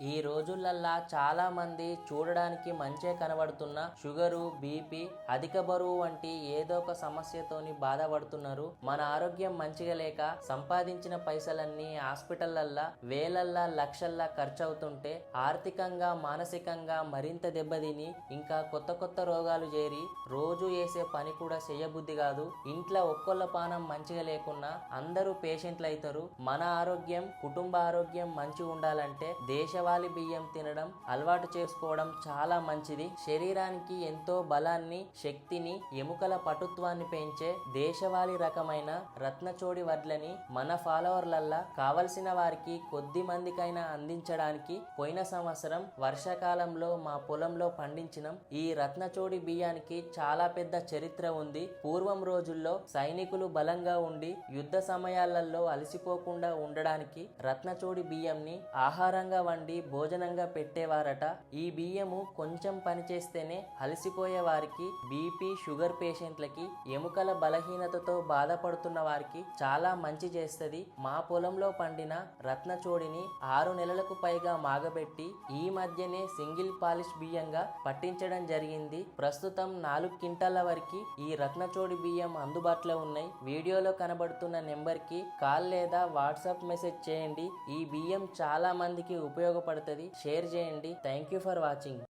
ఈ రోజులల్లా చాలా మంది చూడడానికి మంచే కనబడుతున్న షుగరు బీపీ అధిక బరువు వంటి ఏదో ఒక సమస్యతోని బాధపడుతున్నారు. మన ఆరోగ్యం మంచిగా లేక సంపాదించిన పైసలన్నీ హాస్పిటల్లల్లా వేలల్లా లక్షల్లా ఖర్చు అవుతుంటే ఆర్థికంగా మానసికంగా మరింత దెబ్బతిని ఇంకా కొత్త కొత్త రోగాలు చేరి రోజు వేసే పని కూడా చేయబుద్ధి కాదు. ఇంట్లో ఒక్కొల్ల పానం మంచిగా లేకున్నా అందరూ పేషెంట్లు అవుతారు మన ఆరోగ్యం కుటుంబ ఆరోగ్యం మంచిగా ఉండాలంటే దేశ దేశవాళీ బియ్యం తినడం అలవాటు చేసుకోవడం చాలా మంచిది. శరీరానికి ఎంతో బలాన్ని శక్తిని ఎముకల పటుత్వాన్ని పెంచే దేశవాళీ రకమైన రత్నచోడి వడ్లని మన ఫాలోవర్లల్లా కావలసిన వారికి కొద్ది మందికైనా అందించడానికి పోయిన సంవత్సరం వర్షాకాలంలో మా పొలంలో పండించినం. ఈ రత్నచోడి బియ్యానికి చాలా పెద్ద చరిత్ర ఉంది. పూర్వం రోజుల్లో సైనికులు బలంగా ఉండి యుద్ధ సమయాలలో అలసిపోకుండా ఉండడానికి రత్నచోడి బియ్యంని ఆహారంగా వండి భోజనంగా పెట్టేవారట. ఈ బియ్యము కొంచెం పని చేస్తేనే అలసిపోయే వారికి బీపీ షుగర్ పేషెంట్లకి ఎముకల బలహీనతతో బాధపడుతున్న వారికి చాలా మంచి చేస్తుంది. మా పొలంలో పండిన రత్నచోడిని ఆరు నెలలకు పైగా మాగబెట్టి ఈ మధ్యనే సింగిల్ పాలిష్ బియ్యంగా పట్టించడం జరిగింది. ప్రస్తుతం నాలుగు క్వింటాల వరకు ఈ రత్నచోడి బియ్యం అందుబాటులో ఉన్నాయి. వీడియోలో కనబడుతున్న నెంబర్కి కాల్ లేదా వాట్సాప్ మెసేజ్ చేయండి. ఈ బియ్యం చాలా మందికి ఉపయోగపడుతుంది. షేర్ చేయండి. Thank you for watching.